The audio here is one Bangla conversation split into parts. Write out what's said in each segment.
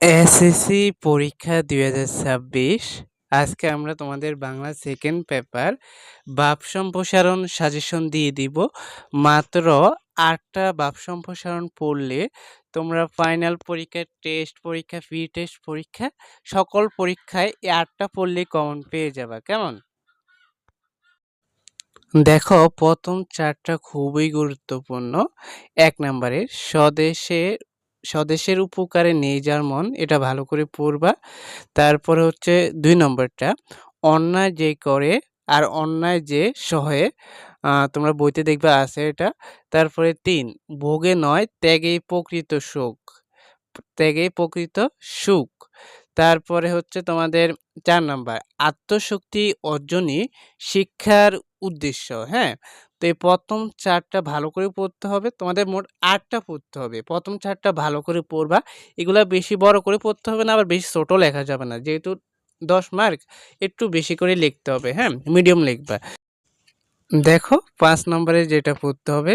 এসএসসি পরীক্ষা ২০২৬ আজকে আমরা তোমাদের বাংলা সেকেন্ড পেপার ভাব সম্প্রসারণ সাজেশন দিয়ে দিব। মাত্র আটটা ভাব সম্প্রসারণ পড়লে তোমরা ফাইনাল পরীক্ষা টেস্ট পরীক্ষা ফ্রি টেস্ট পরীক্ষা, সকল পরীক্ষায় এই আটটা পড়লে কমন পেয়ে যাবা। কেমন? দেখো, প্রথম চারটা খুবই গুরুত্বপূর্ণ। এক নম্বরে স্বদেশে স্বদেশের উপকারে নেই যার মন, এটা ভালো করে পড়বা। তারপরে হচ্ছে দুই নম্বরটা, অন্যায় যে করে আর অন্যায় যে সহে তোমরা বইতে দেখবে আছে এটা। তারপরে তিন, ভোগে নয়, ত্যাগেই প্রকৃত সুখ। ত্যাগেই প্রকৃত সুখ। তারপরে হচ্ছে তোমাদের চার নাম্বার, আত্মশক্তি অর্জনই শিক্ষার উদ্দেশ্য হ্যাঁ? তো এই প্রথম চারটা ভালো করে পড়তে হবে। তোমাদের মোট আটটা পড়তে হবে। প্রথম চারটা ভালো করে পড়বা। এগুলা বেশি বড় করে পড়তে হবে না, আবার বেশি ছোটো লেখা যাবে না। যেহেতু দশ মার্ক, একটু বেশি করে লিখতে হবে হ্যাঁ? মিডিয়াম লিখবা। দেখো, পাঁচ নম্বরে যেটা পড়তে হবে,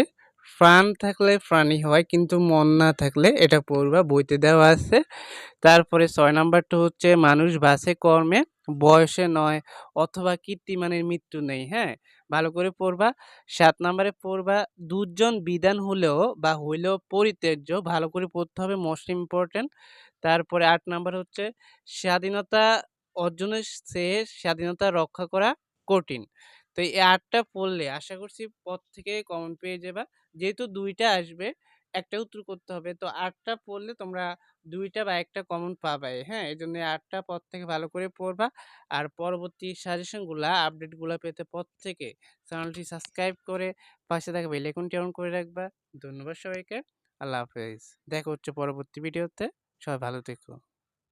প্রাণ থাকলে প্রাণী হয়, কিন্তু মন না থাকলে এটা পড়বা। বইতে দেওয়া আছে। তারপরে ছয় নাম্বারটা হচ্ছে, মানুষ বাসে কর্মে। বয়সে নয় অথবা কীর্তিমানের মৃত্যু নেই হ্যাঁ? ভালো করে পড়বা। সাত নম্বরে পড়বা, দুজন বিধান হলেও বা হইলেও পরিত্যাজ্য, ভালো করে পড়তে হবে মোস্ট ইম্পর্ট্যান্ট তারপরে আট নাম্বার হচ্ছে, স্বাধীনতা অর্জনের চেয়ে স্বাধীনতা রক্ষা করা কঠিন। তো এই আটটা পড়লে, আশা করছি পথ থেকে কমন পেয়ে যাবা। যেহেতু দুইটা আসবে একটা উত্তর করতে হবে। তো আটটা পড়লে তোমরা দুইটা বা একটা কমন পাবে। হ্যাঁ? এই জন্য আটটা পর থেকে ভালো করে পড়বা। আর পরবর্তী সাজেশনগুলা আপডেটগুলো পেতে পর থেকে চ্যানেলটি সাবস্ক্রাইব করে পাশে থাকা বেল আইকনটি অন করে রাখবা। ধন্যবাদ সবাইকে। আল্লাহ হাফেজ। দেখা হচ্ছে পরবর্তী ভিডিওতে সবাই ভালো থেকো।